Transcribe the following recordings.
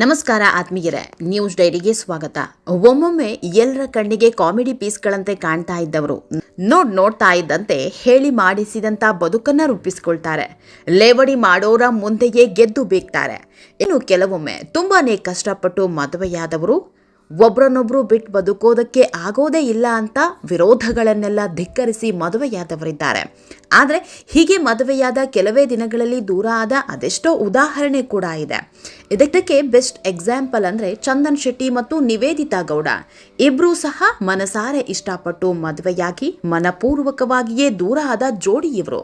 ನಮಸ್ಕಾರ ಆತ್ಮೀಯರೇ, ನ್ಯೂಸ್ ಡೈರಿಗೆ ಸ್ವಾಗತ. ಒಮ್ಮೊಮ್ಮೆ ಎಲ್ಲರ ಕಣ್ಣಿಗೆ ಕಾಮಿಡಿ ಪೀಸ್ಗಳಂತೆ ಕಾಣ್ತಾ ಇದ್ದವರು. ನೋಡ್ ನೋಡ್ತಾ ಇದ್ದಂತೆ ಹೇಳಿ ಮಾಡಿಸಿದಂತ ಬದುಕನ್ನ ರೂಪಿಸ್ಕೊಳ್ತಾರೆ. ಲೇವಡಿ ಮಾಡೋರ ಮುಂದೆಯೇ ಗೆದ್ದು ಬೀಗ್ತಾರೆ. ಇನ್ನು ಕೆಲವೊಮ್ಮೆ ತುಂಬಾ ಕಷ್ಟಪಟ್ಟು ಮದುವೆಯಾದವರು, ಒಬ್ರನ್ನೊಬ್ರು ಬಿಟ್ಟು ಬದುಕೋದಕ್ಕೆ ಆಗೋದೇ ಇಲ್ಲ ಅಂತ ವಿರೋಧಗಳನ್ನೆಲ್ಲ ಧಿಕ್ಕರಿಸಿ ಮದುವೆಯಾದವರಿದ್ದಾರೆ. ಆದರೆ ಹೀಗೆ ಮದುವೆಯಾದ ಕೆಲವೇ ದಿನಗಳಲ್ಲಿ ದೂರ ಆದ ಅದೆಷ್ಟೋ ಉದಾಹರಣೆ ಕೂಡ ಇದೆ. ಇದಕ್ಕೆ ಬೆಸ್ಟ್ ಎಕ್ಸಾಂಪಲ್ ಅಂದರೆ ಚಂದನ್ ಶೆಟ್ಟಿ ಮತ್ತು ನಿವೇದಿತಾ ಗೌಡ. ಇಬ್ಬರೂ ಸಹ ಮನಸಾರೆ ಇಷ್ಟಪಟ್ಟು ಮದುವೆಯಾಗಿ ಮನಪೂರ್ವಕವಾಗಿಯೇ ದೂರ ಆದ ಜೋಡಿ ಇವರು.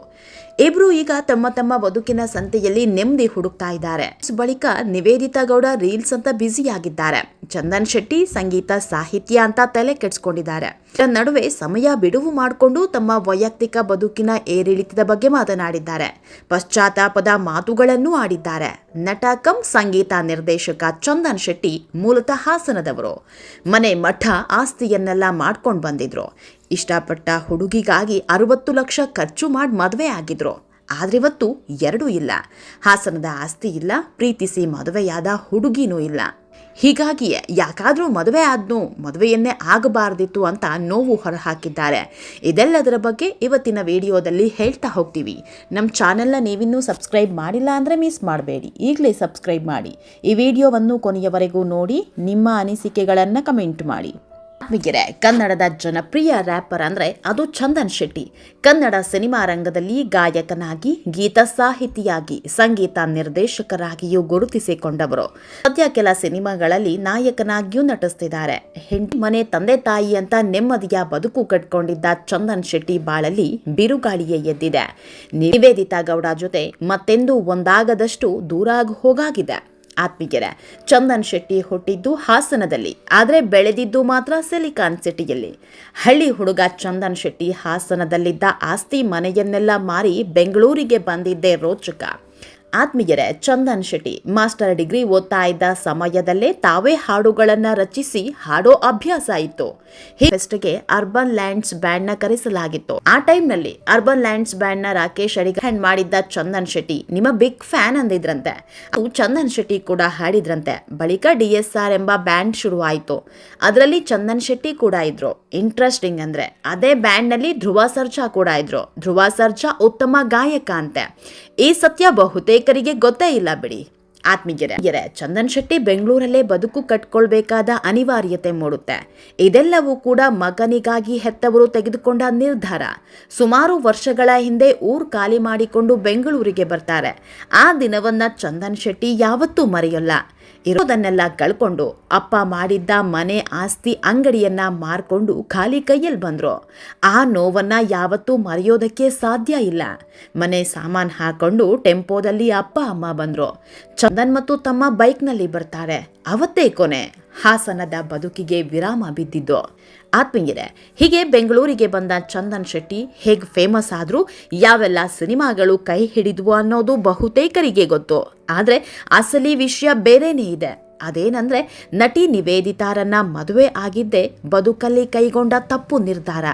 ಇಬ್ರು ಈಗ ತಮ್ಮ ತಮ್ಮ ಬದುಕಿನ ಸಂತೆಯಲ್ಲಿ ನೆಮ್ಮದಿ ಹುಡುಕ್ತಾ ಇದ್ದಾರೆ. ಬಳಿಕ ನಿವೇದಿತಾ ಗೌಡ ರೀಲ್ಸ್ ಅಂತ ಬ್ಯುಸಿಯಾಗಿದ್ದಾರೆ. ಚಂದನ್ ಶೆಟ್ಟಿ, ಸಂಗೀತ ಸಾಹಿತ್ಯ ಅಂತ ತಲೆ ಕೆಡಿಸ್ಕೊಂಡಿದ್ದಾರೆ. ನಡುವೆ ಸಮಯ ಬಿಡುವು ಮಾಡಿಕೊಂಡು ತಮ್ಮ ವೈಯಕ್ತಿಕ ಬದುಕಿನ ಏರಿಳಿತದ ಬಗ್ಗೆ ಮಾತನಾಡಿದ್ದಾರೆ. ಪಶ್ಚಾತ್ತಾಪದ ಮಾತುಗಳನ್ನು ಆಡಿದ್ದಾರೆ. ನಟ ಕಂ ಸಂಗೀತ ನಿರ್ದೇಶಕ ಚಂದನ್ ಶೆಟ್ಟಿ ಮೂಲತಃ ಹಾಸನದವರು. ಮನೆ ಮಠ ಆಸ್ತಿಯನ್ನೆಲ್ಲ ಮಾಡ್ಕೊಂಡು ಬಂದಿದ್ರು. ಇಷ್ಟಪಟ್ಟ ಹುಡುಗಿಗಾಗಿ ಅರವತ್ತು ಲಕ್ಷ ಖರ್ಚು ಮಾಡಿ ಮದುವೆ ಆಗಿದ್ರು. ಆದ್ರಿವತ್ತು ಎರಡೂ ಇಲ್ಲ. ಹಾಸನದ ಆಸ್ತಿ ಇಲ್ಲ, ಪ್ರೀತಿಸಿ ಮದುವೆಯಾದ ಹುಡುಗಿನೂ ಇಲ್ಲ. ಹೀಗಾಗಿಯೇ ಯಾಕಾದರೂ ಮದುವೆ ಆದ್ನೂ, ಮದುವೆಯನ್ನೇ ಆಗಬಾರ್ದಿತ್ತು ಅಂತ ನೋವು ಹೊರಹಾಕಿದ್ದಾರೆ. ಇದೆಲ್ಲದರ ಬಗ್ಗೆ ಇವತ್ತಿನ ವಿಡಿಯೋದಲ್ಲಿ ಹೇಳ್ತಾ ಹೋಗ್ತೀವಿ. ನಮ್ಮ ಚಾನೆಲ್ನ ನೀವಿನ್ನೂ ಸಬ್ಸ್ಕ್ರೈಬ್ ಮಾಡಿಲ್ಲ ಅಂದರೆ ಮಿಸ್ ಮಾಡಬೇಡಿ. ಈಗಲೇ ಸಬ್ಸ್ಕ್ರೈಬ್ ಮಾಡಿ. ಈ ವಿಡಿಯೋವನ್ನು ಕೊನೆಯವರೆಗೂ ನೋಡಿ, ನಿಮ್ಮ ಅನಿಸಿಕೆಗಳನ್ನು ಕಮೆಂಟ್ ಮಾಡಿ. ಆತ್ಮೀಯರೇ ಕನ್ನಡದ ಜನಪ್ರಿಯ ರ್ಯಾಪರ್ ಅಂದ್ರೆ ಅದು ಚಂದನ್ ಶೆಟ್ಟಿ. ಕನ್ನಡ ಸಿನಿಮಾ ರಂಗದಲ್ಲಿ ಗಾಯಕನಾಗಿ, ಗೀತ ಸಾಹಿತಿಯಾಗಿ, ಸಂಗೀತ ನಿರ್ದೇಶಕರಾಗಿಯೂ ಗುರುತಿಸಿಕೊಂಡವರು. ಸದ್ಯ ಕೆಲ ಸಿನಿಮಾಗಳಲ್ಲಿ ನಾಯಕನಾಗಿಯೂ ನಟಿಸ್ತಿದ್ದಾರೆ. ಹೆಂಡಿ ಮನೆ, ತಂದೆ, ತಾಯಿ ಅಂತ ನೆಮ್ಮದಿಯ ಬದುಕು ಕಟ್ಕೊಂಡಿದ್ದ ಚಂದನ್ ಶೆಟ್ಟಿ ಬಾಳಲ್ಲಿ ಬಿರುಗಾಳಿಯೇ ಎದ್ದಿದೆ. ನಿವೇದಿತಾ ಗೌಡ ಜೊತೆ ಮತ್ತೆಂದೂ ಒಂದಾಗದಷ್ಟು ದೂರ ಹೋಗಾಗಿದೆ. ಆತ್ಮೀಯರೇ, ಚಂದನ್ ಶೆಟ್ಟಿ ಹುಟ್ಟಿದ್ದು ಹಾಸನದಲ್ಲಿ, ಆದರೆ ಬೆಳೆದಿದ್ದು ಮಾತ್ರ ಸಿಲಿಕಾನ್ ಸಿಟಿಯಲ್ಲಿ. ಹಳ್ಳಿ ಹುಡುಗ ಚಂದನ್ ಶೆಟ್ಟಿ ಹಾಸನದಲ್ಲಿದ್ದ ಆಸ್ತಿ ಮನೆಯನ್ನೆಲ್ಲ ಮಾರಿ ಬೆಂಗಳೂರಿಗೆ ಬಂದಿದ್ದೆ ರೋಚಕ. ಆತ್ಮೀಯರೇ, ಚಂದನ್ ಶೆಟ್ಟಿ, ಮಾಸ್ಟರ್ ಡಿಗ್ರಿ ಓದ್ತಾ ಇದ್ದ ಸಮಯದಲ್ಲೇ ತಾವೇ ಹಾಡುಗಳನ್ನು ರಚಿಸಿ ಹಾಡೋ ಅಭ್ಯಾಸ ಇತ್ತು. ಫೆಸ್ಟ್ಗೆ ಅರ್ಬನ್ ಲ್ಯಾಂಡ್ಸ್ ಬ್ಯಾಂಡ್ನ ಕರೆಸಲಾಗಿತ್ತು. ಆ ಟೈಮ್ನಲ್ಲಿ ಅರ್ಬನ್ ಲ್ಯಾಂಡ್ಸ್ ಬ್ಯಾಂಡ್ನ ರಾಕೇಶ್ ಅಡಿಗ ಹ್ಯಾಂಡ್ ಮಾಡಿದ್ದ ಚಂದನ್ ಶೆಟ್ಟಿ ನಿಮ್ಮ ಬಿಗ್ ಫ್ಯಾನ್ ಅಂದಿದ್ರಂತೆ. ಅದು ಚಂದನ್ ಶೆಟ್ಟಿ ಕೂಡ ಹಾಡಿದ್ರಂತೆ. ಬಳಿಕ ಡಿ ಎಸ್ ಆರ್ ಎಂಬ ಬ್ಯಾಂಡ್ ಶುರುವಾಯಿತು. ಅದರಲ್ಲಿ ಚಂದನ್ ಶೆಟ್ಟಿ ಕೂಡ ಇದ್ರು. ಇಂಟ್ರೆಸ್ಟಿಂಗ್ ಅಂದ್ರೆ ಅದೇ ಬ್ಯಾಂಡ್ನಲ್ಲಿ ಧ್ರುವ ಸರ್ಜಾ ಕೂಡ ಇದ್ರು. ಧ್ರುವ ಸರ್ಜಾ ಉತ್ತಮ ಗಾಯಕ ಅಂತೆ. ಈ ಸತ್ಯ ಬಹುತೇಕರಿಗೆ ಗೊತ್ತೇ ಇಲ್ಲ ಬಿಡಿ. ಆತ್ಮೀಯರೇ ಚಂದನ್ ಶೆಟ್ಟಿ ಬೆಂಗಳೂರಲ್ಲೇ ಬದುಕು ಕಟ್ಕೊಳ್ಬೇಕಾದ ಅನಿವಾರ್ಯತೆ ಮೂಡುತ್ತೆ. ಇದೆಲ್ಲವೂ ಕೂಡ ಮಗನಿಗಾಗಿ ಹೆತ್ತವರು ತೆಗೆದುಕೊಂಡ ನಿರ್ಧಾರ. ಸುಮಾರು ವರ್ಷಗಳ ಹಿಂದೆ ಊರ್ ಖಾಲಿ ಮಾಡಿಕೊಂಡು ಬೆಂಗಳೂರಿಗೆ ಬರ್ತಾರೆ. ಆ ದಿನವನ್ನ ಚಂದನ್ ಶೆಟ್ಟಿ ಯಾವತ್ತೂ ಮರೆಯಲ್ಲ. ಇರೋದನ್ನೆಲ್ಲ ಕಳ್ಕೊಂಡು ಅಪ್ಪ ಮಾಡಿದ್ದ ಮನೆ ಆಸ್ತಿ ಅಂಗಡಿಯನ್ನ ಮಾರ್ಕೊಂಡು ಖಾಲಿ ಕೈಯಲ್ಲಿ ಬಂದ್ರು. ಆ ನೋವನ್ನ ಯಾವತ್ತೂ ಮರೆಯೋದಕ್ಕೆ ಸಾಧ್ಯ ಇಲ್ಲ. ಮನೆ ಸಾಮಾನ್ ಹಾಕೊಂಡು ಟೆಂಪೋದಲ್ಲಿ ಅಪ್ಪ ಅಮ್ಮ ಬಂದ್ರು. ಚಂದನ್ ಮತ್ತು ತಮ್ಮ ಬೈಕ್ನಲ್ಲಿ ಬರ್ತಾರೆ. ಅವತ್ತೇ ಕೊನೆ. ಹಾಸನದ ಬದುಕಿಗೆ ವಿರಾಮ ಬಿದ್ದಿದ್ದು. ಆತ್ಮೀಯರೇ, ಹೀಗೆ ಬೆಂಗಳೂರಿಗೆ ಬಂದ ಚಂದನ್ ಶೆಟ್ಟಿ ಹೇಗೆ ಫೇಮಸ್ ಆದರೂ ಯಾವೆಲ್ಲ ಸಿನಿಮಾಗಳು ಕೈ ಹಿಡಿದ್ವು ಅನ್ನೋದು ಬಹುತೇಕರಿಗೆ ಗೊತ್ತು. ಆದರೆ ಅಸಲಿ ವಿಷಯ ಬೇರೆನೇ ಇದೆ. ಅದೇನಂದ್ರೆ, ನಟಿ ನಿವೇದಿತಾರನ್ನ ಮದುವೆ ಆಗಿದ್ದೇ ಬದುಕಲ್ಲಿ ಕೈಗೊಂಡ ತಪ್ಪು ನಿರ್ಧಾರ.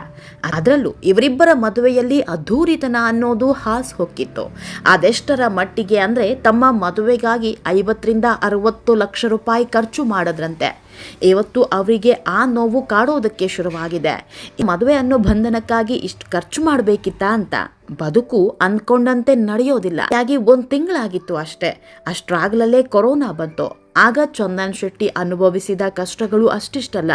ಅದರಲ್ಲೂ ಇವರಿಬ್ಬರ ಮದುವೆಯಲ್ಲಿ ಅದ್ಧೂರಿತನ ಅನ್ನೋದು ಹಾಸ್ ಹೊಕ್ಕಿತ್ತು. ಅದೆಷ್ಟರ ಮಟ್ಟಿಗೆ ಅಂದ್ರೆ, ತಮ್ಮ ಮದುವೆಗಾಗಿ ಐವತ್ತರಿಂದ ಅರವತ್ತು ಲಕ್ಷ ರೂಪಾಯಿ ಖರ್ಚು ಮಾಡದ್ರಂತೆ. ಇವತ್ತು ಅವರಿಗೆ ಆ ನೋವು ಕಾಡೋದಕ್ಕೆ ಶುರುವಾಗಿದೆ. ಈ ಮದುವೆ ಅನ್ನೋ ಬಂಧನಕ್ಕಾಗಿ ಇಷ್ಟು ಖರ್ಚು ಮಾಡಬೇಕಿತ್ತ ಅಂತ ಬದುಕು ಅಂದ್ಕೊಂಡಂತೆ ನಡೆಯೋದಿಲ್ಲ. ಹಾಗಾಗಿ ಒಂದು ತಿಂಗಳಾಗಿತ್ತು ಅಷ್ಟೇ. ಅಷ್ಟ್ರಾಗ್ಲಲ್ಲೇ ಕೊರೋನಾ ಬಂತು. ಆಗ ಚಂದನ್ ಶೆಟ್ಟಿ ಅನುಭವಿಸಿದ ಕಷ್ಟಗಳು ಅಷ್ಟಿಷ್ಟಲ್ಲ.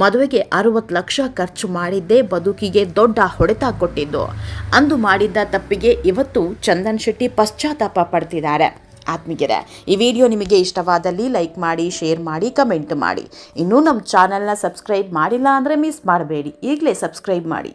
ಮದುವೆಗೆ ಅರವತ್ತು ಲಕ್ಷ ಖರ್ಚು ಮಾಡಿದ್ದೇ ಬದುಕಿಗೆ ದೊಡ್ಡ ಹೊಡೆತ ಕೊಟ್ಟಿದ್ದು. ಅಂದು ಮಾಡಿದ್ದ ತಪ್ಪಿಗೆ ಇವತ್ತು ಚಂದನ್ ಶೆಟ್ಟಿ ಪಶ್ಚಾತ್ತಾಪ ಪಡ್ತಿದ್ದಾರೆ. ಆತ್ಮೀಯರೇ, ಈ ವಿಡಿಯೋ ನಿಮಗೆ ಇಷ್ಟವಾದಲ್ಲಿ ಲೈಕ್ ಮಾಡಿ, ಶೇರ್ ಮಾಡಿ, ಕಮೆಂಟ್ ಮಾಡಿ. ಇನ್ನೂ ನಮ್ಮ ಚಾನಲ್ನ ಸಬ್ಸ್ಕ್ರೈಬ್ ಮಾಡಿಲ್ಲ ಅಂದರೆ ಮಿಸ್ ಮಾಡಬೇಡಿ. ಈಗಲೇ ಸಬ್ಸ್ಕ್ರೈಬ್ ಮಾಡಿ.